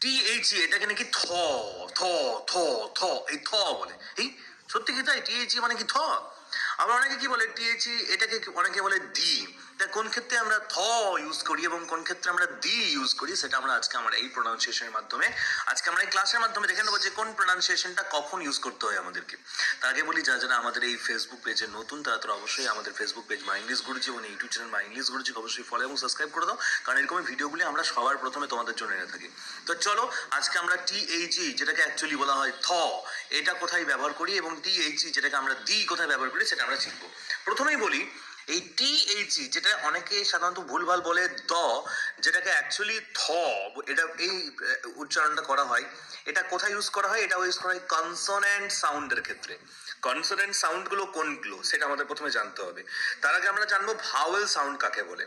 T H এটাকে নাকি থ থ থ থ, এই থ বলে। এই, সত্যি কি তাই? টি এইচ মানে কি থ? আবার অনেকে কি বলে? টি এইচ এটাকে অনেকে বলে তা কোন ক্ষেত্রে আমরা থ ইউজ করি এবং কোন ক্ষেত্রে আমরা দি ইউজ করি, সেটা আমরা আজকে আমরা এই প্রোনাউন্সিয়েশনের মাধ্যমে, আজকে আমরা এই ক্লাসের মাধ্যমে দেখে নেব যে কোন প্রোনাউন্সিয়েশনটা কখন ইউজ করতে হয় আমাদেরকে। তার আগে বলি, যারা যারা আমাদের এই ফেসবুক পেজে নতুন, তারা তারা অবশ্যই আমাদের Facebook page Maa English Guruji এবং ইউটিউব চ্যানেল মা ইংলিশ গুরুজিকে অবশ্যই ফলো এবং সাবস্ক্রাইব করে দাও, কারণ এরকম ভিডিওগুলি আমরা সবার প্রথমে তোমাদের জন্য এনে থাকি। তো চলো, আজকে আমরা টি এইচ ই যেটাকে অ্যাকচুয়ালি বলা হয় থ, এটা কোথায় ব্যবহার করি এবং টি এইচ ই যেটাকে আমরা দি কোথায় ব্যবহার করি, সেটা আমরা শিখব। প্রথমেই বলি এই টি এইচ ই যেটা অনেকে সাধারণত ভুলভাল বলে দ, যেটাকে অ্যাকচুয়ালি থ, এটা এই উচ্চারণটা করা হয়। এটা কোথায় ইউজ করা হয়? এটা ইউজ করা হয় কনসোনেন্ট সাউন্ডের ক্ষেত্রে। কনসোনেন্ট সাউন্ডগুলো কোনগুলো? সেটা আমাদের প্রথমে জানতে হবে। তার আগে আমরা জানব ভাওয়েল সাউন্ড কাকে বলে।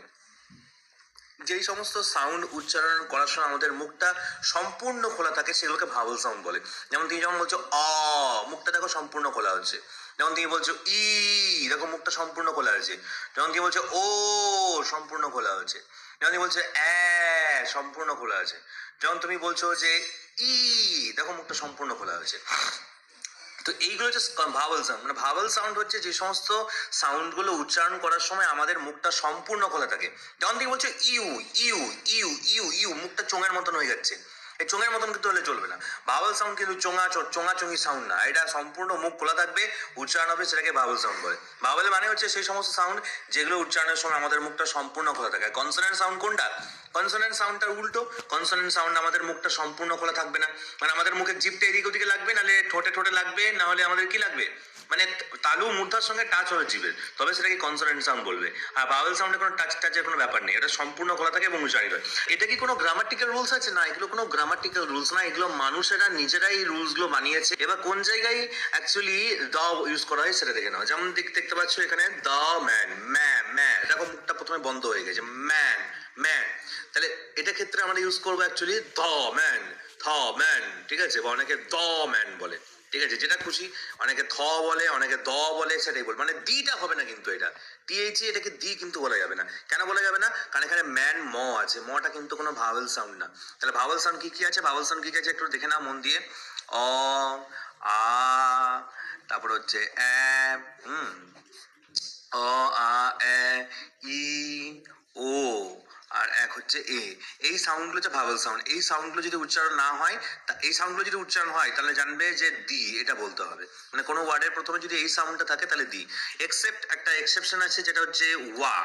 যেই সমস্ত সাউন্ড উচ্চারণ করার সময় আমাদের মুখটা সম্পূর্ণ খোলা থাকে, সেগুলোকে ভাবল সাউন্ড বলে। যেমন তুমি যেমন বলছো, অ মুখটা দেখো সম্পূর্ণ খোলা হচ্ছে। যেমন তুমি বলছো, ই দেখো মুখটা সম্পূর্ণ খোলা আছে যেমন তুমি বলছো, ও সম্পূর্ণ খোলা আছে যেমন তুমি বলছো, অ্যা সম্পূর্ণ খোলা আছে যেমন তুমি বলছো যে, ই দেখো মুখটা সম্পূর্ণ খোলা আছে তো এইগুলো হচ্ছে ভাওয়াল সাউন্ড মানে ভাওয়াল সাউন্ড হচ্ছে যে সমস্ত সাউন্ডগুলো উচ্চারণ করার সময় আমাদের মুখটা সম্পূর্ণ খোলা থাকে। যেমন তুমি বলছো U U U U U, মুখটা চোঙের মতন হয়ে যাচ্ছে। এই চোঙের মতন কিন্তু হলে চলবে না। ভাওয়াল সাউন্ড কিন্তু চোঙা চোঙা চোঙি সাউন্ড না। এটা সম্পূর্ণ মুখ খোলা থাকবে, উচ্চারণ হবে, সেটাকে ভাওয়াল সাউন্ড বলে। ভাওয়াল মানে হচ্ছে সেই সমস্ত সাউন্ড যেগুলো উচ্চারণের সময় আমাদের মুখটা সম্পূর্ণ খোলা থাকে। কনসোনেন্ট সাউন্ড কোনটা? কনসোনেন্ট সাউন্ডটা উল্টো, কনসোনেন্ট সাউন্ড আমাদের মুখটা সম্পূর্ণ খোলা থাকবে না। মানে আমাদের মুখের জিপটা এদিক ওদিকে লাগবে, নাহলে ঠোঁটে ঠোঁটে লাগবে না হলে আমাদের কি লাগবে? মানে তালু মূর্ধার সঙ্গে টাচ হবে জিভের, তবে সেটাকে কনসোনেন্ট সাউন্ড বলবে। আর বাউল সাউন্ডে কোনো টাচ টাচের কোনো ব্যাপার নেই, এটা সম্পূর্ণ খোলা থাকে এবং উচ্চারিত হয়। এটা কি কোনো গ্রামাটিক্যাল রুলস আছে? না, এগুলো কোনো গ্রামাটিক্যাল রুলস না, এগুলো মানুষেরা নিজেরাই রুলসগুলো বানিয়েছে। এবার কোন জায়গায় অ্যাকচুয়ালি দ্য ইউজ করা হয় সেটা দেখে নাও। যেমন দেখ- দেখতে পাচ্ছ এখানে দ্য ম্যান ম্যা ম্যা দেখো মুখটা প্রথমে বন্ধ হয়ে গেছে। ম্যান ম্যান এটা ক্ষেত্রে আমরা ইউজ করব অ্যাকচুয়ালি দ্য ম্যান থ ম্যান ঠিক আছে? বা অনেকে দ ম্যান বলে, ঠিক আছে? যেটা খুশি, অনেকে থ বলে, অনেকে দ বলে, সেটাই বলে মানে দিটা হবে না কিন্তু এটা। টিএইচি এটাকে দি কিন্তু বলা যাবে না। কেন বলা যাবে না? কারণ এখানে ম্যান ম আছে। মটা কিন্তু কোনো ভাওয়েল সাউন্ড না। তাহলে ভাওয়েল সাউন্ড কি কি আছে? ভাওয়েল সাউন্ড কি কি আছে? একটু দেখে নাও মন দিয়ে। অ, আ, তারপর হচ্ছে এ হুম। অ, আ এ ই ও হচ্ছে এ এই সাউন্ডগুলো হচ্ছে ভাবল সাউন্ড এই সাউন্ডগুলো যদি উচ্চারণ না হয়, তা এই সাউন্ডগুলো যদি উচ্চারণ হয়, তাহলে জানবে যে দি এটা বলতে হবে। মানে কোনো ওয়ার্ডের প্রথমে যদি এই সাউন্ডটা থাকে, তাহলে দি এক্সেপ্ট একটা এক্সেপশন আছে, যেটা হচ্ছে ওয়া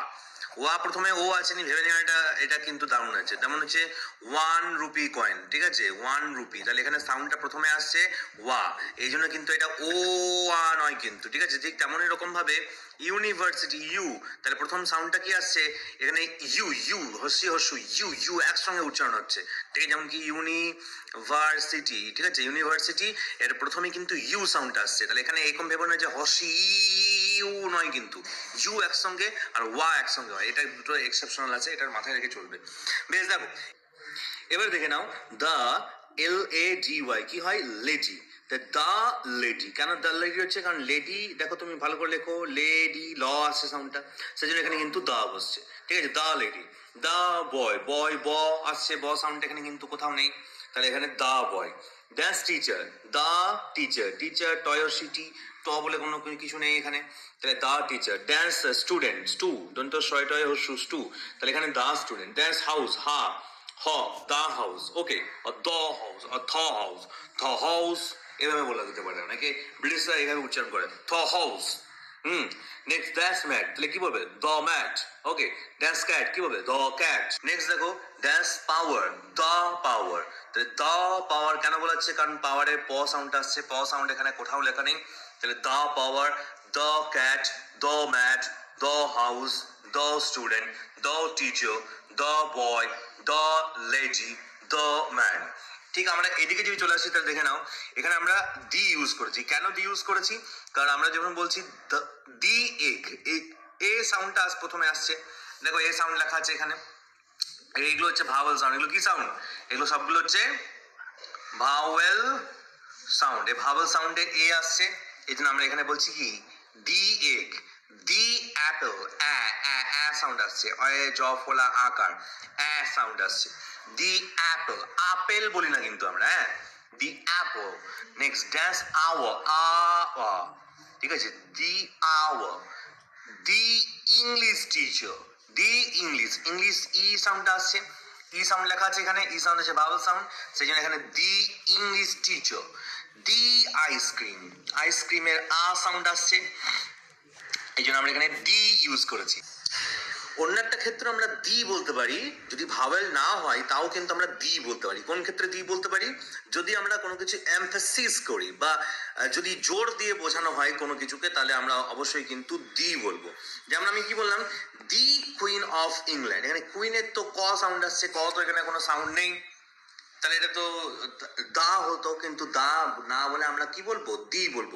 ওয়া প্রথমে ও আছে নি, ভেবে নিও, এটা এটা কিন্তু দারুণ আছে। তেমন হচ্ছে ওয়ান রুপি কয়েন ঠিক আছে? ওয়ান রুপি তাহলে এখানে সাউন্ডটা প্রথমে আসছে ওয়া। এই জন্য কিন্তু এটা ও আ নয় কিন্তু, ঠিক আছে? ঠিক তেমন এরকম ভাবে ইউনিভার্সিটি ইউ তাহলে প্রথম সাউন্ডটা কি আসছে? এখানে ইউ ইউ হস্যি, হস্যু ইউ ইউ একসঙ্গে উচ্চারণ হচ্ছে। ঠিক আছে? যেমন কি ইউনিভার্সিটি ঠিক আছে? ইউনিভার্সিটি এর প্রথমে কিন্তু ইউ সাউন্ড আসছে। তাহলে এখানে এরকম ভেবে নয় যে হস্যি ইউ নয় কিন্তু। ইউ একসঙ্গে আর ওয়া একসঙ্গে হয়। এটা দুটো এক্সেপশনাল আছে, এটার মাথায় রেখে চলবে। বেশ, দেখো। এবার দেখে নাও the L A D Y কি হয়? লেডি। The lady. কেন দ্য লেডি হচ্ছে? কারণ লেডি, দেখো তুমি ভালো করে লেখো, লেডি, ল আসছে সাউন্ডটা সেজন্য এখানে কিন্তু দা বসছে। ঠিক আছে? The lady. The boy. Boy, ব আসছে, ব সাউন্ড এখানে কিন্তু কোথাও নেই। তাহলে এখানে the boy. Dance teacher the teacher teacher টয়র বলে কোনো কিছু নেই এখানে। তাহলে দা টিচার ড্যান্স স্টুডেন্ট স্টু দন্ত শয় টয় হস্যু স্টু তাহলে এখানে দা স্টুডেন্ট ড্যান্স হাউস হা হ, the house okay the house the house the house এভাবে বলা যেতে পারে, অনেকে ব্রিটিশরা এইভাবে উচ্চারণ করে। The house hmm next dance mat তাহলে কি বলবে? The mat okay dance cat কি বলবে? দ্য ক্যাট নেক্সট দেখো ড্যান্স পাওয়ার দ্য পাওয়ার তাহলে দ্য পাওয়ার কেন বলা হচ্ছে কারণ পাওয়ারের প সাউন্ড আসছে প সাউন্ড এখানে কোথাও লেখা নেই, তাহলে the power the cat the mat the house the student the teacher the boy the lady the man ঠিক আমরা এদিকে যদি চলে আসি, তাহলে দেখে নাও, এখানে আমরা দি ইউজ করেছি। কেন দি ইউজ করেছি? কারণ আমরা যখন বলছি দি এগ এ সাউন্ডটা আজ প্রথমে আসছে। দেখো এ সাউন্ড লেখা আছে এখানে। এইগুলো হচ্ছে ভাওয়েল সাউন্ড এগুলো কি সাউন্ড এগুলো সবগুলো হচ্ছে ভাওয়েল সাউন্ড এই ভাওয়েল সাউন্ডে এ আসছে। এই জন্য আমরা এখানে বলছি কি? The egg the apple uh uh sound আসছে। অয়ে, জ, ফোলা আকার অ্যা সাউন্ড আসছে। দি অ্যাপেল আপেল বলি না কিন্তু আমরা হ্যাঁ? The apple next dance hour আ ঠিক আছে? The hour the English teacher the English English ই সাউন্ডটা আসছে। ই সাউন্ড লেখা আছে এখানে। ই সাউন্ড আছে বাবল সাউন্ড সেই জন্য এখানে the English teacher the ice cream আইসক্রিমের আ সাউন্ড আসছে। এই জন্য আমরা এখানে ডি ইউজ করেছি। অন্য একটা ক্ষেত্রে আমরা দি বলতে পারি, যদি ভাওয়েল না হয়, তাও কিন্তু আমরা দি বলতে পারি। কোন ক্ষেত্রে দি বলতে পারি? যদি আমরা কোনো কিছু এমফাসিস করি বা যদি জোর দিয়ে বোঝানো হয় কোনো কিছুকে, তাহলে আমরা অবশ্যই কিন্তু দি বলব। যেমন আমি কি বললাম? দি কুইন অফ ইংল্যান্ড এখানে কুইনের তো ক সাউন্ড আসছে, ক তো এখানে কোনো সাউন্ড নেই। তাহলে এটা তো দা হতো, কিন্তু দা না বলে আমরা কি বলব? দি বলব।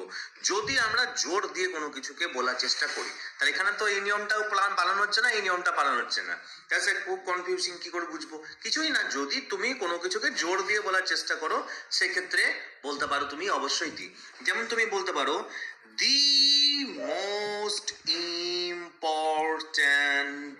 যদি আমরা জোর দিয়ে কোনো কিছুকে বলার চেষ্টা করি, তাহলে এখানে তো এই নিয়মটাও পালন পালন হচ্ছে না, এই নিয়মটা পালন হচ্ছে না। তাহলে স্যার খুব কনফিউজিং কি করে বুঝব? কিছুই না, যদি তুমি কোনো কিছুকে জোর দিয়ে বলার চেষ্টা করো, সেক্ষেত্রে বলতে পারো তুমি অবশ্যই দি। যেমন তুমি বলতে পারো the most important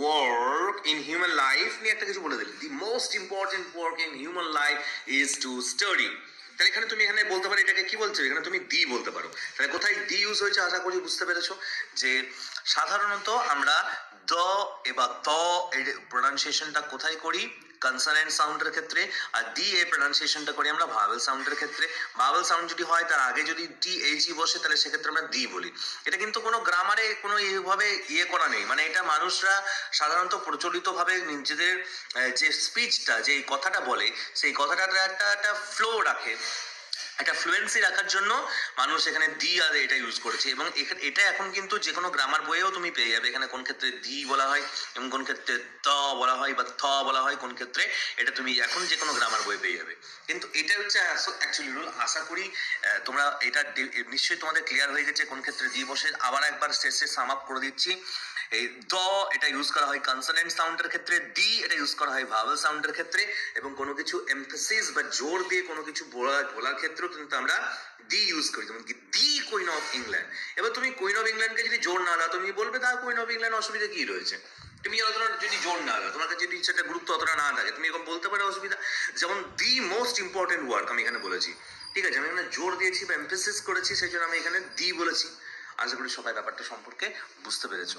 work in human life নিয়ে একটা কিছু বলে দিলে। The most important work in human life is to study তাহলে এখানে তুমি এখানে বলতে পারো, এটাকে কি বলছো? এখানে তুমি দি বলতে পারো। তাহলে কোথায় দি ইউজ হয়েছে আশা করি বুঝতে পেরেছ? যে সাধারণত আমরা দ এবার ত এর প্রনাউন্সিয়েশনটা কোথায় করি? কনসোনেন্ট সাউন্ডের ক্ষেত্রে আর ডি এ প্রোনাউন্সিয়েশনটা করি আমরা ভাওয়েল সাউন্ডের ক্ষেত্রে। ভাওয়েল সাউন্ড যদি হয়, তার আগে যদি টি এইচ ই বসে, তাহলে সেক্ষেত্রে আমরা ডি বলি। এটা কিন্তু কোনো গ্রামারে কোনো এইভাবে ইয়ে করা নেই। মানে এটা মানুষরা সাধারণত প্রচলিতভাবে নিজেদের যে স্পিচটা যে কথাটা বলে, সেই কথাটা একটা একটা ফ্লো রাখে। একটা ফ্লুয়েন্সি রাখার জন্য মানুষ এখানে দি আর এটা ইউজ করেছে এবং এটা এখন কিন্তু যে কোনো গ্রামার বইয়েও তুমি পেয়ে যাবে। এখানে কোন ক্ষেত্রে দি বলা হয় এবং কোন ক্ষেত্রে ত বলা হয় বা থ বলা হয়, কোন ক্ষেত্রে এটা তুমি এখন যে কোনো গ্রামার বই পেয়ে যাবে। কিন্তু এটা হচ্ছে অ্যাকচুয়ালি রুল আশা করি তোমরা এটা নিশ্চয়ই তোমাদের ক্লিয়ার হয়ে গেছে কোন ক্ষেত্রে দি বসে। আবার একবার শেষে সাম আপ করে দিচ্ছি। এই দ এটা ইউজ করা হয় কনসোনেন্ট সাউন্ডের ক্ষেত্রে ডি এটা ইউজ করা হয় ভাওয়েল সাউন্ডের ক্ষেত্রে, এবং কোনো কিছু এমফাসিস বা জোর দিয়ে কোনো কিছু বলা, বলার ক্ষেত্রেও কিন্তু আমরা দি ইউজ করি, যেমন কি দি কুইন অফ ইংল্যান্ড এবার তুমি কুইন অফ ইংল্যান্ডকে যদি জোর না দাও, তুমি বলবে তা কুইন অফ ইংল্যান্ড অসুবিধা কি রয়েছে? তুমি অতটা যদি জোর না দাও, তোমার কাছে যদি সেটা গুরুত্ব অতটা না থাকে, তুমি এরকম বলতে পারো অসুবিধা। যেমন দি মোস্ট ইম্পর্টেন্ট ওয়ার্ক আমি এখানে বলেছি। ঠিক আছে, আমি এখানে জোর দিয়েছি বা এমফেসিস করেছি, সেই জন্য আমি এখানে দি বলেছি। আশা করি সবাই ব্যাপারটা সম্পর্কে বুঝতে পেরেছ।